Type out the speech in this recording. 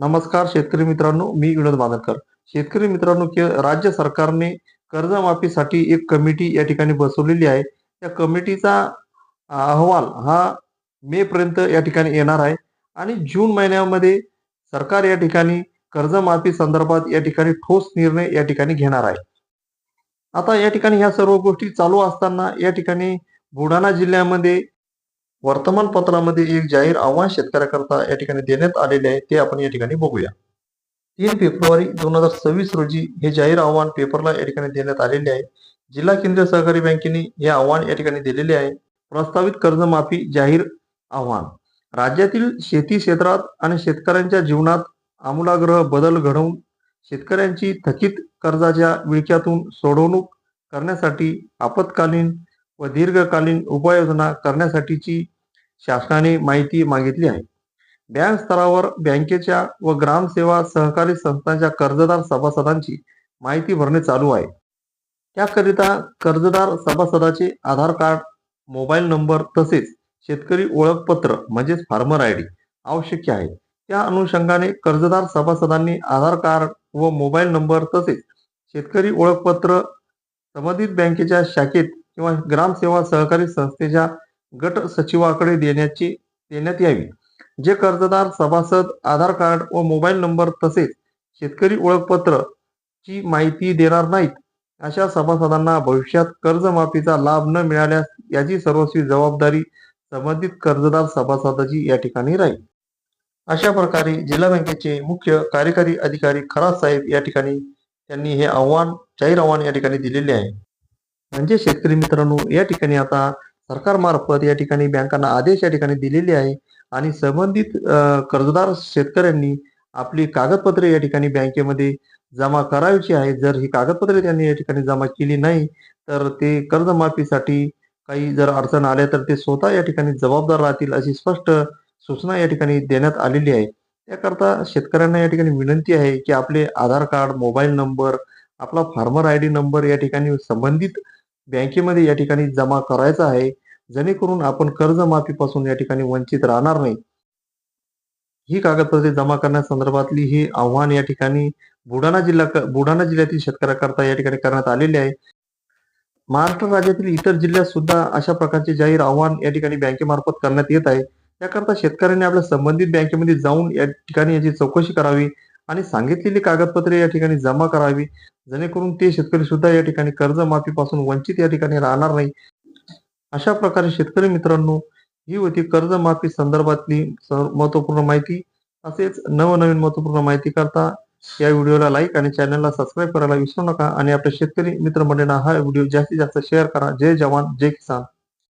नमस्कार शेतकरी मित्रांनो मी विनोद बांधरकर शेतकरी मित्रांनो राज्य सरकारने कर्जमाफीसाठी एक कमिटी या ठिकाणी बसवलेली आहे. त्या कमिटीचा अहवाल हा मे पर्यंत या ठिकाणी येणार आहे. आणि जून महिन्यामध्ये सरकार या ठिकाणी कर्जमाफी संदर्भात या ठिकाणी ठोस निर्णय या ठिकाणी घेणार आहे. आता या ठिकाणी ह्या सर्व गोष्टी चालू असताना या ठिकाणी बुलढाणा जिल्ह्यामध्ये वर्तमानपत्रामध्ये एक जाहीर आव्हान शेतकऱ्याकरता या ठिकाणी देण्यात आलेले आहे ते आपण या ठिकाणी बघूया. तीन फेब्रुवारी दोन हजार सव्वीस रोजी हे जाहीर आव्हान पेपरला या ठिकाणी देण्यात आलेले आहे. जिल्हा केंद्रीय सहकारी बँकेने हे आव्हान या ठिकाणी दिलेले आहे. प्रस्तावित कर्जमाफी जाहीर आव्हान. राज्यातील शेती क्षेत्रात आणि शेतकऱ्यांच्या जीवनात आमूलाग्र बदल घडवून शेतकऱ्यांची थकीत कर्जाच्या विळख्यातून सोडवणूक करण्यासाठी आपत्कालीन व दीर्घकालीन उपाययोजना करण्यासाठीची शासनाने माहिती मागितली आहे. बँक स्तरावर बँकेच्या व ग्रामसेवा सहकारी संस्थांच्या कर्जदार सभासदांची माहिती भरणे चालू आहे. त्याकरिता कर्जदार सभासदाचे आधार कार्ड मोबाईल नंबर तसेच शेतकरी ओळखपत्र म्हणजेच फार्मर आय डी आवश्यक आहे. त्या अनुषंगाने कर्जदार सभासदांनी आधार कार्ड व मोबाईल नंबर तसेच शेतकरी ओळखपत्र संबंधित बँकेच्या शाखेत किंवा ग्रामसेवा सहकारी संस्थेच्या गट सचिवाकडे देण्याची देण्यात यावी. जे कर्जदार सभासद आधार कार्ड व मोबाईल नंबर तसेच शेतकरी ओळखपत्र ची माहिती देणार नाहीत अशा सभासदांना भविष्यात कर्जमाफीचा लाभ न मिळाल्यास याची सर्वस्वी जबाबदारी संबंधित कर्जदार सभासदाची या ठिकाणी राहील. अशा प्रकारे जिल्हा बँकेचे मुख्य कार्यकारी अधिकारी खरात साहेब या ठिकाणी त्यांनी हे आव्हान जाहीर आव्हान या ठिकाणी दिलेले आहे. म्हणजे शेतकरी मित्रांनो या ठिकाणी आता सरकारमार्फत या ठिकाणी बँकांना आदेश या ठिकाणी दिलेले आहे. आणि संबंधित कर्जदार शेतकऱ्यांनी आपली कागदपत्रे या ठिकाणी बँकेमध्ये जमा करायची आहे. जर ही कागदपत्रे त्यांनी या ठिकाणी जमा केली नाही तर ते कर्जमाफीसाठी काही जर अडचण आल्या तर ते स्वतः या ठिकाणी जबाबदार राहतील अशी स्पष्ट सूचना या ठिकाणी देण्यात आलेली आहे. त्याकरता शेतकऱ्यांना या ठिकाणी विनंती आहे की आपले आधार कार्ड मोबाईल नंबर आपला फार्मर आय डी नंबर या ठिकाणी संबंधित बँकेमध्ये या ठिकाणी जमा करायचा आहे. जेणेकरून आपण कर्जमाफीपासून या ठिकाणी वंचित राहणार नाही. ही कागदपत्रे जमा करण्यासंदर्भातली हे आव्हान या ठिकाणी बुलढाणा जिल्हा बुलढाणा जिल्ह्यातील शेतकऱ्याकरता या ठिकाणी करण्यात आलेले आहे. महाराष्ट्र राज्यातील इतर जिल्ह्यात सुद्धा अशा प्रकारचे जाहीर आव्हान या ठिकाणी बँकेमार्फत करण्यात येत आहे. त्याकरता शेतकऱ्यांनी आपल्या संबंधित बँकेमध्ये जाऊन या ठिकाणी याची चौकशी करावी. आणि सांगितलेली कागदपत्रे या ठिकाणी जमा करावी. जेणेकरून ते शेतकरी सुद्धा या ठिकाणी कर्जमाफीपासून वंचित या ठिकाणी राहणार नाही. अशा प्रकारे शेतकरी मित्रांनो ही होती कर्जमाफी संदर्भातली महत्त्वपूर्ण माहिती. तसेच नवनवीन महत्त्वपूर्ण माहिती करता या व्हिडिओला लाईक आणि चॅनलला सबस्क्राईब करायला विसरू नका. आणि आपल्या शेतकरी मित्रमंडळींना हा व्हिडिओ जास्तीत जास्त शेअर करा. जय जवान जय किसान.